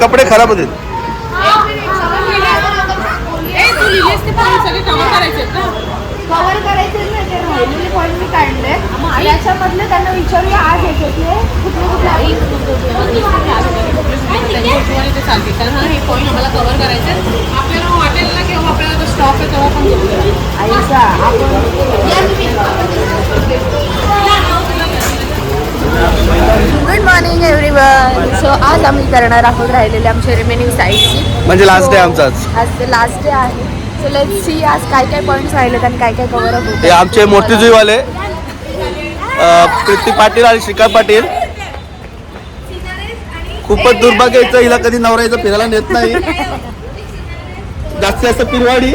कपडे खराब होतील ए, तू लिहिलीस ते पण सगळे cover करायचे आहेत ना? कव्हर करायचे नाही ते राहिलेले पॉईंट मी काढले याच्यामधले त्यांना विचारूया आज याच्यातले कुठले कुठले त्यांच्या हिशोबाने ते चालतील कारण हा हे पॉईंट आम्हाला कव्हर करायचे. आपल्याला वाटेल ना की आपल्याला स्टॉप आहे तेव्हा पण. आईचा गुड मॉर्निंग एव्हरीवन सो आज आम्ही करणार आहोत राहिलेले आमचे रिमेनिंग साईडची म्हणजे last day आमचा आज. ते लास्ट डे आहे. सो लेट सी आज काय काय पॉईंट्स राहिलेत आणि काय काय कव्हर अप हे आमचे मोठे जुईवाले प्रीती पाटील आणि श्रीकांत पाटील. खूपच दुर्भाग्याचं हिला कधी नवरायचं फिरायला नेत नाही. जास्तीत जास्त पिरवाडी.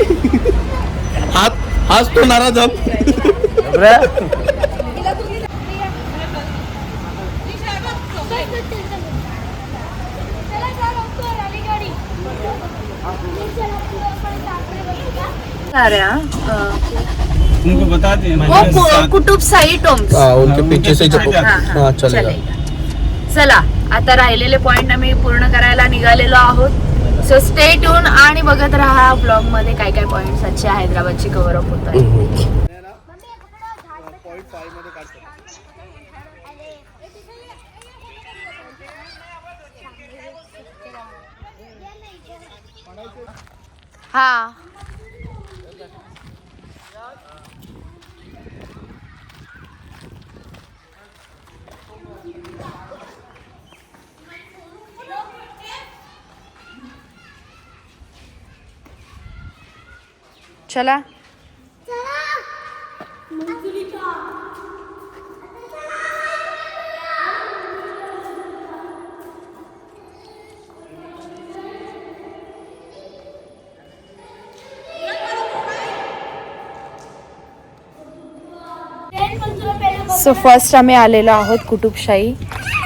हात हाच तो नाराज उनको बता दें वो कुटुब साई टोम्स. उनके पीछे से हाँ, हाँ, हाँ चलेगा. चलेगा. चला आता राहिलेले पॉइंट आम्ही पूर्ण करायला निघालेलो आहोत. सो स्टे ट्यून आणि बघत राहा ब्लॉगमध्ये काय काय पॉइंट्स आजच्या हैदराबादची कव्हर अप होत आहे हा. चला. सो फर्स्ट आम्ही आलेलो आहोत कुटुबशाही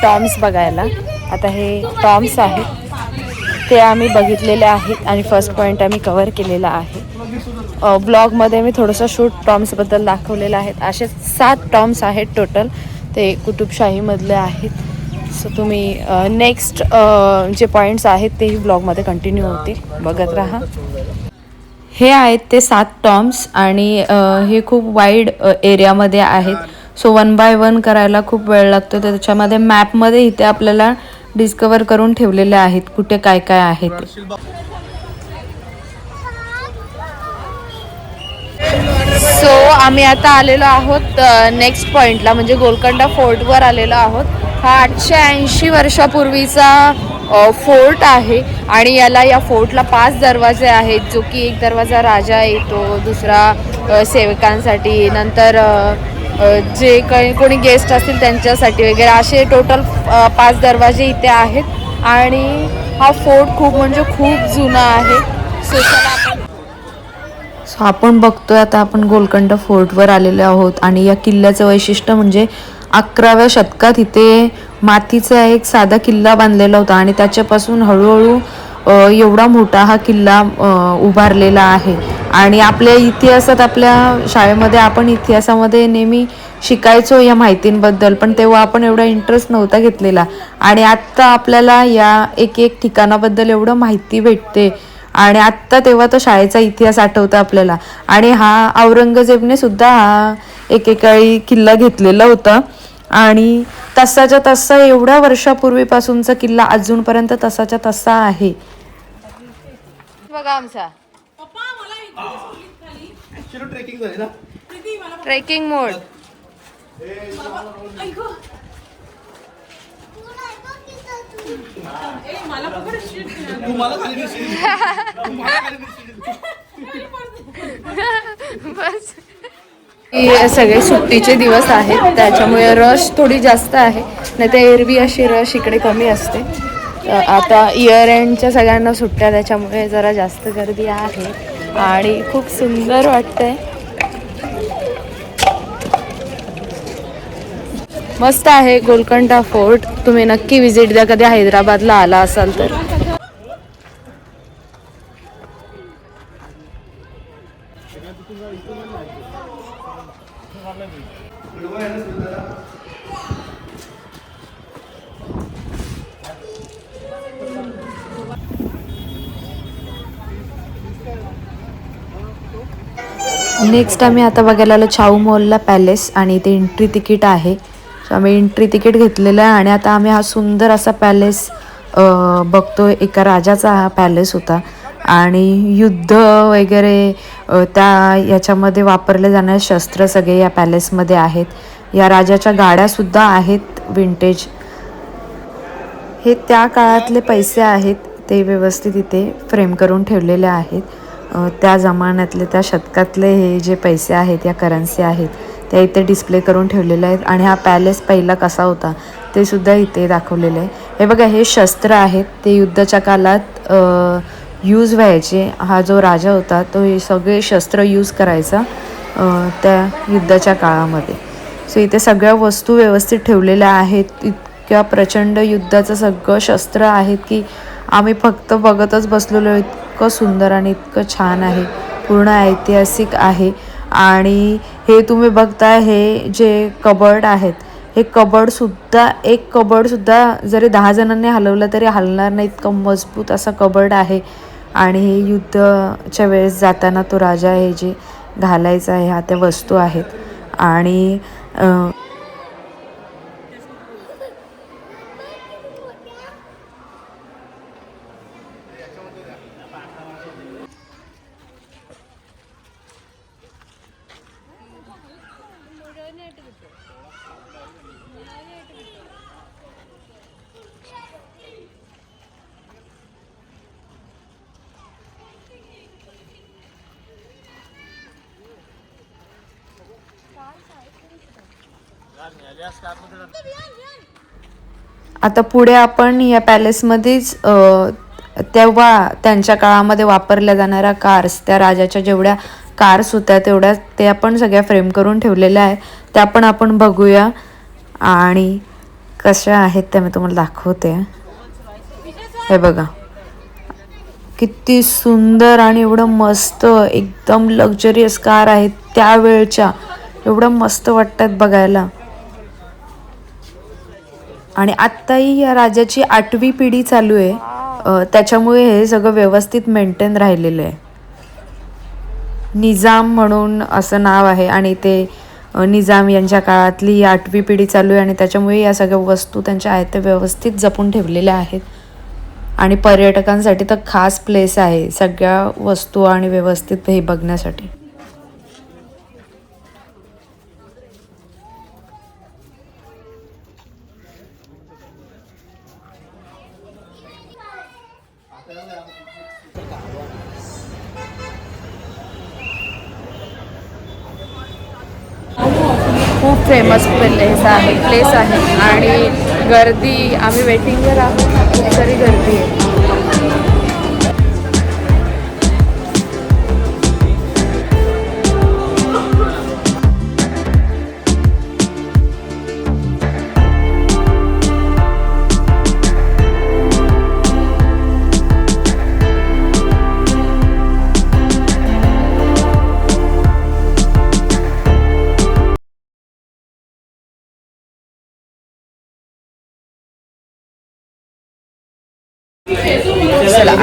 टॉम्स बघायला. आता हे टॉम्स आहेत. ते आम्ही बघितलेले आहेत आणि फर्स्ट पॉईंट आम्ही कवर केलेला आहे. ब्लॉगमध्ये मी थोडंसं शूट टॉम्सबद्दल दाखवलेलं आहेत असे सात टॉम्स आहेत टोटल ते कुटुबशाहीमधले आहेत. सो तुम्ही नेक्स्ट जे पॉईंट्स आहेत तेही ब्लॉगमध्ये कंटिन्यू होतील. बघत राहा. हे आहेत ते सात टॉम्स आणि हे खूप वाईड एरियामध्ये आहेत. सो वन बाय वन करायला खूप वेळ लागतो. तर त्याच्यामध्ये मॅपमध्ये इथे आपल्याला डिस्कवर करून ठेवलेले आहेत कुठे काय काय आहे ते. सो आम्ही आता आलेलो आहोत नेक्स्ट पॉइंटला म्हणजे गोलकंडा फोर्टवर आलेलो आहोत. हा आठशे ऐंशी वर्षापूर्वीचा फोर्ट आहे. आणि याला या फोर्टला पाच दरवाजे आहेत. जो की एक दरवाजा राजा येतो दुसरा सेवकांसाठी. नंतर जे काही कोणी गेस्ट असतील त्यांच्यासाठी वगैरे. असे टोटल पाच दरवाजे इथे आहेत. आणि हा फोर्ट खूप म्हणजे खूप जुना आहे. सो आपण सो आपण बघतोय आता आपण गोलकंड फोर्टवर आलेलो आहोत. आणि या किल्ल्याचं वैशिष्ट्य म्हणजे अकराव्या शतकात इथे मातीचा एक साधा किल्ला बांधलेला होता. आणि त्याच्यापासून हळूहळू एवढा मोठा हा किल्ला उभारलेला आहे. आणि आपल्या इतिहासात आपल्या शाळेमध्ये आपण इतिहासामध्ये नेहमी शिकायचो या माहितींबद्दल पण तेव्हा आपण एवढा इंटरेस्ट नव्हता घेतलेला. आणि आत्ता आपल्याला या एक एक ठिकाणाबद्दल एवढं माहिती भेटते. आणि आत्ता तेव्हा तो शाळेचा इतिहास आठवतो आपल्याला. आणि हा औरंगजेबने सुद्धा हा एकेकाळी किल्ला घेतलेला होता. आणि तसाच्या तसा एवढ्या वर्षापूर्वीपासूनचा किल्ला अजूनपर्यंत तसाच्या तसा आहे. बघा आमचा. ट्रेकिंग झाली ना. ट्रेकिंग मोड ए, मला पकड shit. तू मला खाली दिसशील. तू मला खाली दिसशील. बस. हे सगळे सुट्टीचे दिवस आहेत त्याच्यामुळे रश थोडी जास्त आहे. नाही तर एरवी अशी रश इकडे कमी असते. आता इयर एंडच्या सगळ्यांना सुट्ट्या त्याच्यामुळे जरा जास्त गर्दी आहे. आणि खूप सुंदर वाटतंय. मस्त आहे गोलकंठा फोर्ट. तुम्ही नक्की विजिट द्या. कधी हैदराबादला आला असाल तर. नेक्स्ट आम्ही आता बघायला आलो छाऊ मॉलला पॅलेस आणि इथे एंट्री तिकीट आहे. सो आम्ही एंट्री तिकीट घेतलेलं आहे आणि आता आम्ही हा सुंदर असा पॅलेस बघतो एका राजाचा हा पॅलेस होता. आणि युद्ध वगैरे त्या याच्यामध्ये वापरले जाणारे शस्त्र सगळे या पॅलेसमध्ये आहेत. या राजाच्या गाड्यासुद्धा आहेत विंटेज हे त्या काळातले पैसे आहेत. ते व्यवस्थित इथे फ्रेम करून ठेवलेले आहेत. त्या जमान्यातले त्या शतकातले हे जे पैसे आहेत या करन्सी आहेत त्या इथे डिस्प्ले करून ठेवलेल्या आहेत आणि हा पॅलेस पहिला कसा होता ते सुद्धा इथे दाखवलेलं आहे. हे बघा हे शस्त्र आहेत ते युद्धाच्या काळात यूज व्हायचे. हा जो राजा होता तो हे सगळे शस्त्र यूज करायचा त्या युद्धाच्या काळामध्ये. सो इथे सगळ्या वस्तू व्यवस्थित ठेवलेल्या आहेत. इतक्या प्रचंड युद्धाचं सगळं शस्त्र आहेत की आम्ही फक्त बघतच बसलेलो इतकं सुंदर आणि इतकं छान आहे. पूर्ण ऐतिहासिक आहे. आणि हे तुम्ही बघता हे जे कबर्ड आहेत. हे कबर्डसुद्धा एक कबडसुद्धा जरी दहा जणांनी हलवलं तरी हलणार नाही. इतकं मजबूत असा कबर्ड आहे. आणि हे युद्धच्या वेळेस जाताना तो राजा हे जे घालायचा आहे ह्या त्या वस्तू आहेत. आणि आता पुढे आपण या पॅलेसमध्येच तेव्हा त्यांच्या काळामध्ये वापरल्या जाणाऱ्या कार्स त्या राजाच्या जेवढ्या कार्स होत्या तेवढ्या ते आपण सगळ्या फ्रेम करून ठेवलेल्या आहे त्या पण आपण बघूया. आणि कशा आहेत त्या मी तुम्हाला दाखवते. हे बघा. किती सुंदर आणि एवढं मस्त एकदम लक्झरियस कार आहेत त्यावेळच्या. एवढं मस्त वाटतात बघायला. आणि आत्ताही या राजाची आठवी पिढी चालू आहे. त्याच्यामुळे हे सगळं व्यवस्थित मेंटेन राहिलेलं आहे. निजाम म्हणून असं नाव आहे आणि ते निजाम यांच्या काळातली ही आठवी पिढी चालू आहे आणि त्याच्यामुळे या सगळ्या वस्तू त्यांच्या आहेत त्या व्यवस्थित जपून ठेवलेल्या आहेत. आणि पर्यटकांसाठी तर खास प्लेस आहे सगळ्या वस्तू आणि व्यवस्थित हे बघण्यासाठी. खूप फेमस प्लेस आहे प्लेस आहे. आणि गर्दी आम्ही वेटिंगवर आहोत. तरी गर्दी आहे.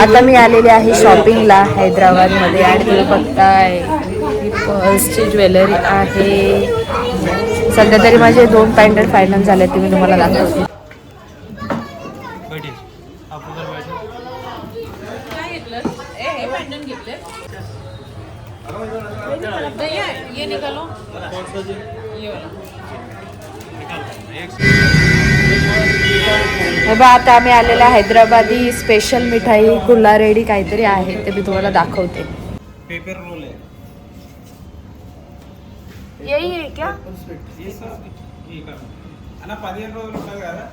आता मी आलेले आहे शॉपिंगला हैदराबादमध्ये आणि तुम्ही बघताय ही पर्सची ज्वेलरी आहे. सध्या तरी माझे दोन पॅन्डेड फायनल झाले ते मी तुम्हाला दाखवते. हे है, ये निकालो ये वाला. बा आता आम्ही आलेला हैदराबादी स्पेशल मिठाई गुल्ला रेडी काहीतरी आहे ते मी तुम्हाला दाखवते. पेपर रोल क्या? का रोल का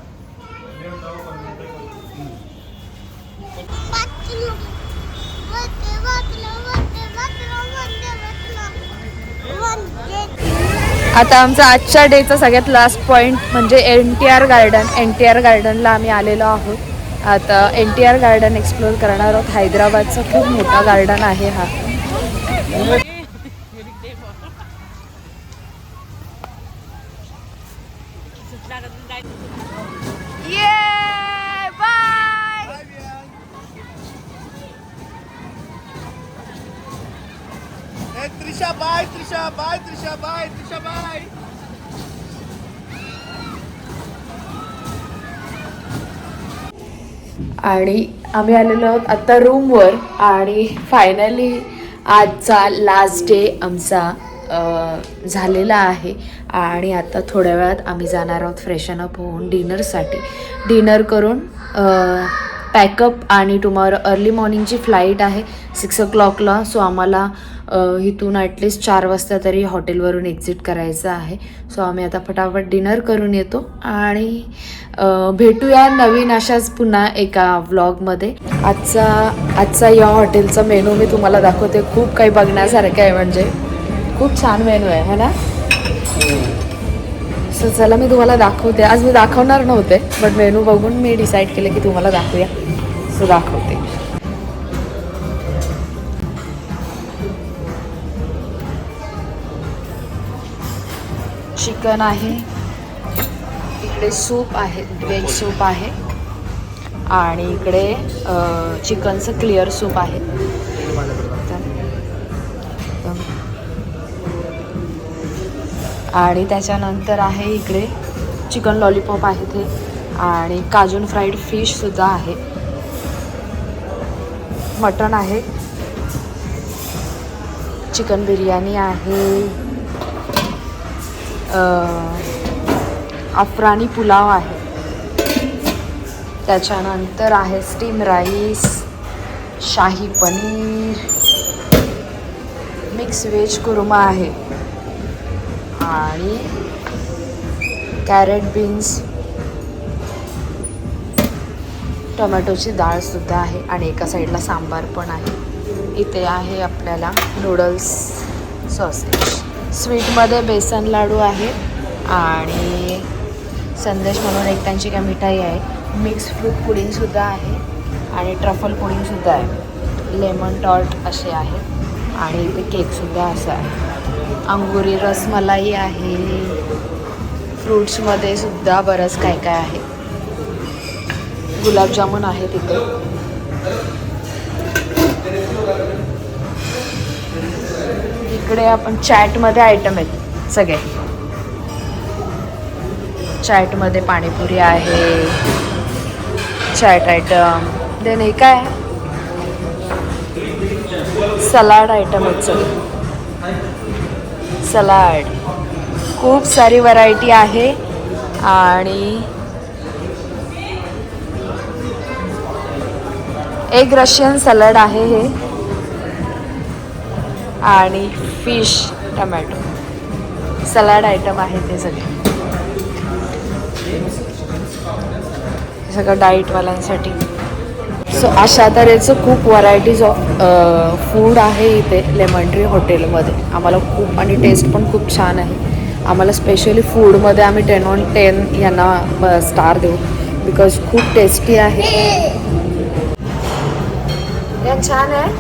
आता आमचा आजच्या डेचा सगळ्यात लास्ट पॉईंट म्हणजे N T R garden N T R गार्डनला आम्ही आलेलो आहोत. आता N T R garden explore करणार आहोत. हैदराबादचं खूप मोठा गार्डन आहे हा. बाय त्रिशा आणि आम्ही आलेलो आहोत आता रूमवर आणि फायनली आजचा लास्ट डे आमचा झालेला आहे. आणि आता थोड्या वेळात आम्ही जाणार आहोत फ्रेशन अप होऊन डिनरसाठी डिनर करून पॅकअप आणि टुमॉरो अर्ली मॉर्निंगची फ्लाईट आहे सिक्स ओ क्लॉकला सो आम्हाला इथून ॲटलिस्ट चार वाजता तरी हॉटेलवरून एक्झिट करायचं आहे. सो आम्ही आता फटाफट डिनर करून येतो आणि भेटूया नवीन अशाच पुन्हा एका व्लॉगमध्ये आजचा आजचा या हॉटेलचा मेनू मी तुम्हाला दाखवते. खूप काही बघण्यासारखं आहे म्हणजे. खूप छान मेनू आहे है ना? सो चला मी तुम्हाला दाखवते. आज मी दाखवणार नव्हते बट मेनू बघून मी डिसाईड केलं की तुम्हाला दाखवूया. सो दाखवते. चिकन आहे. इकडे सूप आहे वेज सूप आहे. आणि इकडे चिकनचं क्लिअर सूप आहे. आणि त्याच्यानंतर आहे इकडे चिकन लॉलीपॉप आहे ते. आणि काजून फ्राईड फिशसुद्धा आहे. मटण आहे. चिकन बिर्याणी आहे. अफराणी पुलाव आहे. त्याच्यानंतर आहे स्टीम राईस शाही पनीर मिक्स व्हेज कुर्मा आहे. आणि कॅरेट बीन्स. टोमॅटोची डाळसुद्धा आहे आणि एका साईडला सांबार पण आहे. इथे आहे आपल्याला नूडल्स सॉसेज. स्वीटमध्ये बेसन लाडू आहे आणि संदेश म्हणून एक त्यांची काय मिठाई आहे. मिक्स फ्रूट पुडिंगसुद्धा आहे आणि ट्रफल पुडिंगसुद्धा आहे. लेमन टॉर्ट असे आहे आणि इथे केकसुद्धा असं आहे. अंगुरी रसमलाई आहे. फ्रूट्समध्ये सुद्धा बरंच काय काय आहे. गुलाबजामुन आहे तिथे. इकडे आपण चॅटमध्ये आयटम आहेत सगळे. चॅटमध्ये पाणीपुरी आहे. चॅट आयटम देन हे काय? सलाड आयटम आहेत सगळे. सलाड. खूप सारी व्हरायटी आहे आणि एक रशियन सलाड आहे हे. आणि फिश टमॅटो सलाड आयटम आहे ते सगळे. सगळं डाईटवाल्यांसाठी सो अशा तऱ्हेचं खूप व्हरायटीज ऑफ फूड आहे इथे लेमन ट्री हॉटेलमध्ये आम्हाला खूप आणि टेस्ट पण खूप छान आहे. आम्हाला स्पेशली फूडमध्ये आम्ही टेन ऑन टेन यांना स्टार देऊ. बिकॉज खूप टेस्टी आहे. या छान आहे.